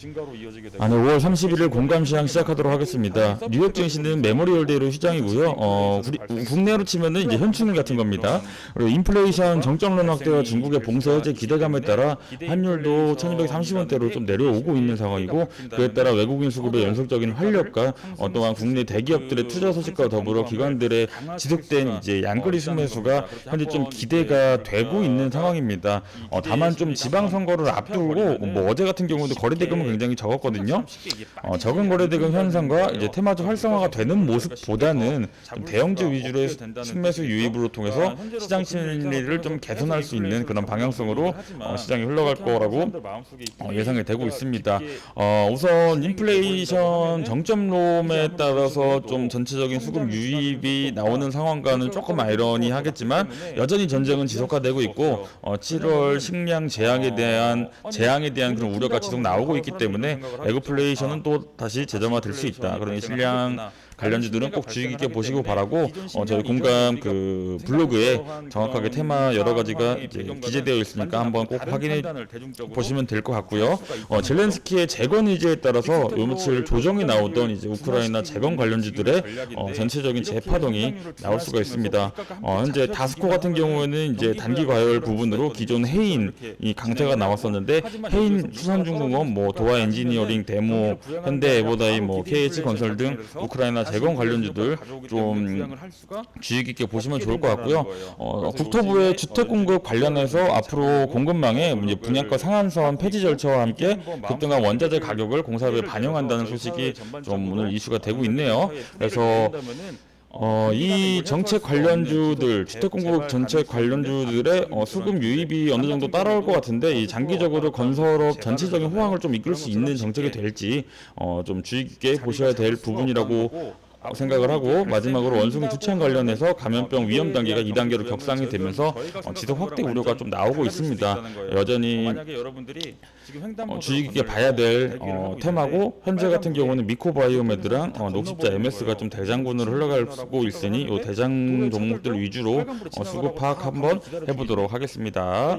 증가로 이어지게 되고 아, 네, 5월 31일 공감 시장 시작하도록 하겠습니다. 뉴욕 증시는 메모리얼 데이로 휴장이고요. 어, 우리- 국내로 치면은 이제 현충일 같은 겁니다. 그리고 인플레이션 정점론 확대와 중국의 봉쇄 해제 기대감에 따라 환율도 1,230원대로 좀 내려오고 있는 상황이고 그에 따라 외국인 수급의 연속적인 활력과 어, 또한 국내 대기업들의 투자 소식과 더불어 기관들의 지속된 이제 양거리 순매수가 현재 좀 기대가 되고 있는 상황입니다. 어, 다만 좀 지방 선거를 앞두고 뭐 어제 같은 경우도 거래 대금은 굉장히 적었거든요. 어, 적은 거래 대금 현상과 이제 테마주 활성화가 되는 모습보다는 좀 대형주 위주로의 순매수 유입으로 통해서 시장 심리를 좀 개선할 수 있는 그런 방향성으로 어, 시장이 흘러갈 거라고 어, 예상이 되고 있습니다. 어, 우선 인플레이션 정점론에 따라서 좀 전체적인 수급 유입이 나오는 상황과는 조금 아이러니하겠지만 여전히 전쟁은 지속화되고 있고 어, 7월 식량 재앙에 대한 재앙에 대한 그런 우려가 지속 나오고 있기 때문에 에그플레이션은 또 다시 재점화될 수 있다. 그러니 식량 관련주들은 꼭 주의 깊게 보시고 바라고 어, 저희 공감 그 블로그에 정확하게 테마 여러 가지가 이제 기재되어 있으니까 한번 꼭 확인해 보시면 될 것 같고요. 어, 젤렌스키의 재건 의지에 따라서 요 며칠 조정이 나오던 이제 우크라이나 재건 관련주들의 어, 전체적인 재파동이 나올 수가 있습니다. 어, 현재 다스코 같은 경우에는 이제 단기 과열 부분으로 기존 해인 이 강세가 나왔었는데 해인 수산중공업, 뭐 도화 엔지니어링, 데모, 현대 에보다이, 뭐 KH 건설 등 우크라이나 재건 관련주들 좀 주의 깊게 보시면 좋을 것 같고요. 어, 국토부의 주택 공급 관련해서 앞으로 공급망에 이제 분양가 상한선 폐지 절차와 함께 급등한 원자재 가격을 공사부에 반영한다는 소식이 좀 오늘 이슈가 되고 있네요. 그래서 어, 이 정책 관련주들, 주택 공급 정책 관련주들의 어, 수급 유입이 어느 정도 따라올 것 같은데 이 장기적으로 건설업 전체적인 호황을 좀 이끌 수 있는 정책이 될지 어, 좀 주의 깊게 보셔야 될 부분이라고 생각을 하고 마지막으로 원숭이 투창 관련해서 감염병 위험 단계가 2단계로 격상이 되면서 어, 지속 확대 우려가 좀 나오고 있습니다. 여전히 어, 주의 깊게 봐야 될 어, 테마고 현재 같은 경우는 미코바이오메드랑 어, 녹십자 MS가 좀 대장군으로 흘러가고 있으니 이 대장 종목들 위주로 어, 수급 파악 한번 해보도록 하겠습니다.